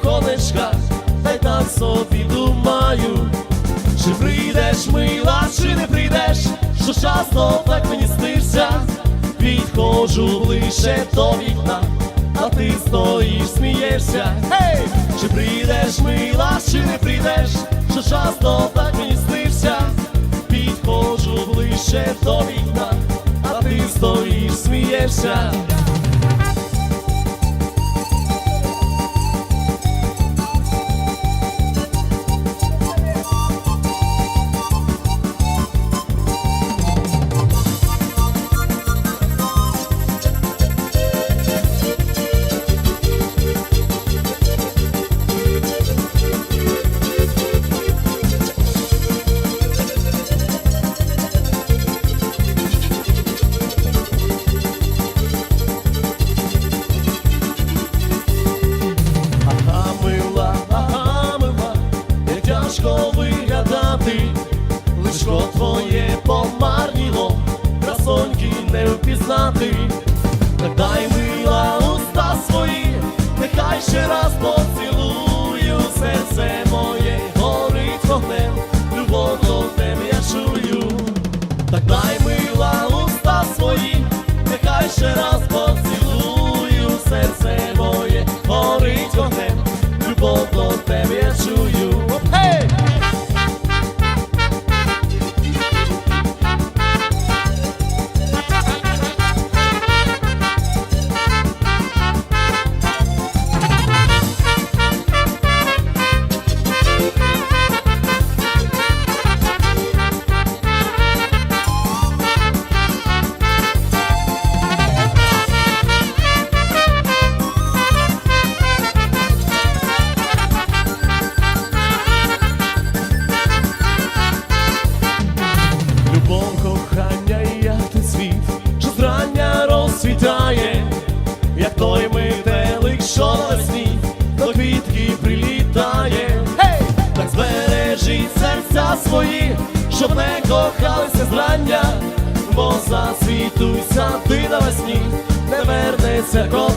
віконечка, та собі думаю, чи прийдеш мила, чи не прийдеш, що часто так мені снився, відходжу лише до вікна, а ти стоїш, смієшся, Гей! Чи прийдеш мила, чи не прийдеш, що часто так мені снився, підходжу лише до вікна, а ти стоїш, смієшся. Тяжко виглядати, лишко твоє помарніло, красоньки не впізнати. Так дай мила уста свої, нехай ще раз поцілую, серце моє горить вогнем, любов до тебе я чую. Так дай мила уста свої, нехай ще раз поцілую, серце моє горить вогнем, любов до свої, щоб не кохалися зрання, бо засвітуйся ти навесні, не вернеться кохання.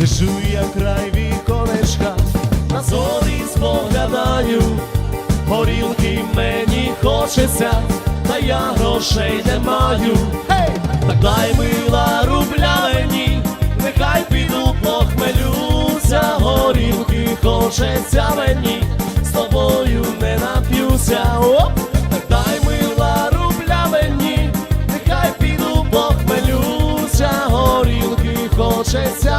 Лежу я край віконечка, на зорі споглядаю, горілки мені хочеться, та я грошей не маю. Hey! Так дай мила рубля мені, нехай піду похмелюся, горілки хочеться мені, з тобою не нап'юся. Оп! Так дай мила рубля мені, нехай піду похмелюся, горілки хочеться.